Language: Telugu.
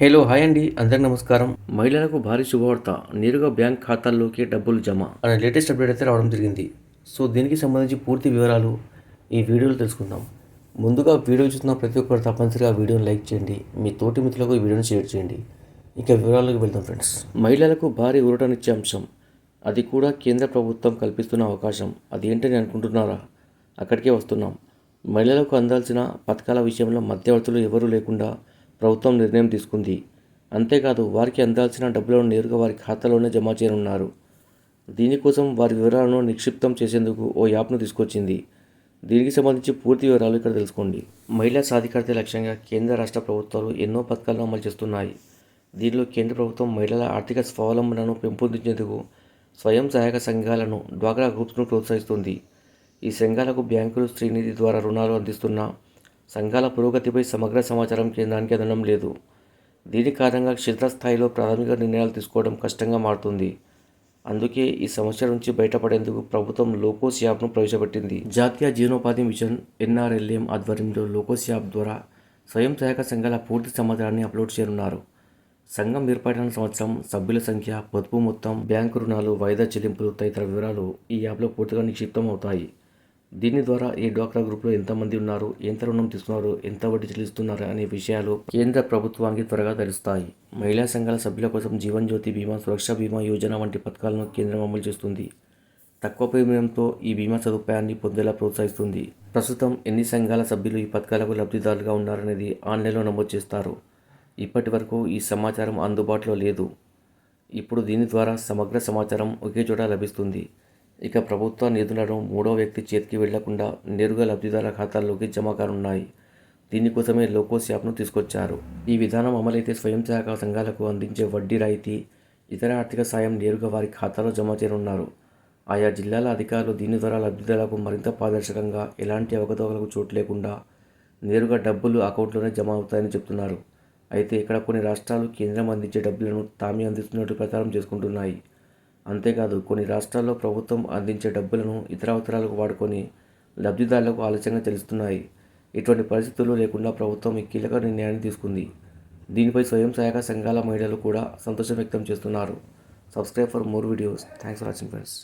హలో హాయ్ అండి. అందరికి నమస్కారం. మహిళలకు భారీ శుభవార్త. నేరుగా బ్యాంక్ ఖాతాల్లోకి డబ్బులు జమ. అనే లేటెస్ట్ అప్డేట్ అయితే రావడం జరిగింది. సో దీనికి సంబంధించి పూర్తి వివరాలు ఈ వీడియోలో తెలుసుకుందాం. ముందుగా వీడియో చూస్తున్న ప్రతి ఒక్కరు తప్పనిసరిగా వీడియోని లైక్ చేయండి. మీ తోటి మిత్రులకు ఈ వీడియోని షేర్ చేయండి. ఇక వివరాలకు వెళ్దాం ఫ్రెండ్స్. మహిళలకు భారీ ఊరటనిచ్చే అంశం. అది కూడా కేంద్ర ప్రభుత్వం కల్పిస్తున్న అవకాశం. అది ఏంటని అనుకుంటున్నారా? అక్కడికే వస్తున్నాం. మహిళలకు అందాల్సిన పథకాల విషయంలో మధ్యవర్తులు ఎవరూ లేకుండా ప్రభుత్వం నిర్ణయం తీసుకుంది. అంతేకాదు వారికి అందాల్సిన డబ్బులను నేరుగా వారి ఖాతాలోనే జమ చేయనున్నారు. దీనికోసం వారి వివరాలను నిక్షిప్తం చేసేందుకు ఓ యాప్ను తీసుకొచ్చింది. దీనికి సంబంధించి పూర్తి వివరాలు ఇక్కడ తెలుసుకోండి. మహిళా సాధికారత లక్ష్యంగా కేంద్ర రాష్ట్ర ప్రభుత్వాలు ఎన్నో పథకాలను అమలు చేస్తున్నాయి. దీనిలో కేంద్ర ప్రభుత్వం మహిళల ఆర్థిక స్వావలంబనను పెంపొందించేందుకు స్వయం సహాయక సంఘాలను డ్వాక్రా గ్రూప్స్ను ప్రోత్సహిస్తుంది. ఈ సంఘాలకు బ్యాంకులు శ్రీనిధి ద్వారా రుణాలు అందిస్తున్న సంఘాల పురోగతిపై సమగ్ర సమాచారం కేంద్రానికి అందడం లేదు. దీని కారణంగా క్షేత్రస్థాయిలో ప్రాథమిక నిర్ణయాలు తీసుకోవడం కష్టంగా మారుతుంది. అందుకే ఈ సమస్య నుంచి బయటపడేందుకు ప్రభుత్వం లోకోస్ యాప్ను ప్రవేశపెట్టింది. జాతీయ జీవనోపాధి మిషన్ ఎన్ఆర్ఎల్ఎం ఆధ్వర్యంలో లోకోస్ యాప్ ద్వారా స్వయం సహాయక సంఘాల పూర్తి సమాచారాన్ని అప్లోడ్ చేయనున్నారు. సంఘం ఏర్పడిన సంవత్సరం సభ్యుల సంఖ్య పొదుపు మొత్తం బ్యాంకు రుణాలు వాయిదా చెల్లింపులు తదితర వివరాలు ఈ యాప్లో పూర్తిగా నిక్షిప్తం అవుతాయి దీని ద్వారా ఈ డ్వాక్రా గ్రూప్లో ఎంతమంది ఉన్నారు ఎంత రుణం తీసుకున్నారు ఎంత వడ్డీ చెల్లిస్తున్నారు అనే విషయాలు కేంద్ర ప్రభుత్వానికి త్వరగా తెలుస్తాయి. మహిళా సంఘాల సభ్యుల కోసం జీవన్ జ్యోతి బీమా సురక్ష బీమా యోజన వంటి పథకాలను కేంద్రం అమలు చేస్తుంది. తక్కువ ప్రీమియంతో ఈ బీమా సదుపాయాన్ని పొందేలా ప్రోత్సహిస్తుంది. ప్రస్తుతం ఎన్ని సంఘాల సభ్యులు ఈ పథకాలకు లబ్ధిదారులుగా ఉన్నారనేది ఆన్లైన్లో నమోదు చేస్తారు. ఇప్పటి వరకు ఈ సమాచారం అందుబాటులో లేదు. ఇప్పుడు దీని ద్వారా సమగ్ర సమాచారం ఒకే చోట లభిస్తుంది. ఇక ప్రభుత్వ నిధులను మూడో వ్యక్తి చేతికి వెళ్ళకుండా నేరుగా లబ్ధిదారుల ఖాతాల్లోకి జమ కానున్నాయి. దీనికోసమే లోకోస్ యాప్ను తీసుకొచ్చారు. ఈ విధానం అమలైతే స్వయం సహాయక సంఘాలకు అందించే వడ్డీ రాయితీ ఇతర ఆర్థిక సాయం నేరుగా వారి ఖాతాలో జమ చేయనున్నారు. ఆయా జిల్లాల అధికారులు దీని ద్వారా లబ్ధిదారులకు మరింత పారదర్శకంగా ఎలాంటి అవకతవకలకు చోటు లేకుండా నేరుగా డబ్బులు అకౌంట్లోనే జమ అవుతాయని చెప్తున్నారు. అయితే ఇక్కడ కొన్ని రాష్ట్రాలు కేంద్రం అందించే డబ్బులను తామే అందిస్తున్నట్టు ప్రచారం చేసుకుంటున్నాయి. అంతేకాదు కొన్ని రాష్ట్రాల్లో ప్రభుత్వం అందించే డబ్బులను ఇతర అవసరాలకు వాడుకొని లబ్ధిదారులకు ఆలస్యంగా తెలుస్తున్నాయి ఇటువంటి పరిస్థితులు లేకుండా ప్రభుత్వం ఈ కీలక నిర్ణయాన్ని తీసుకుంది. దీనిపై స్వయం సహాయక సంఘాల మహిళలు కూడా సంతోషం వ్యక్తం చేస్తున్నారు. Subscribe for more videos. Thanks for watching friends.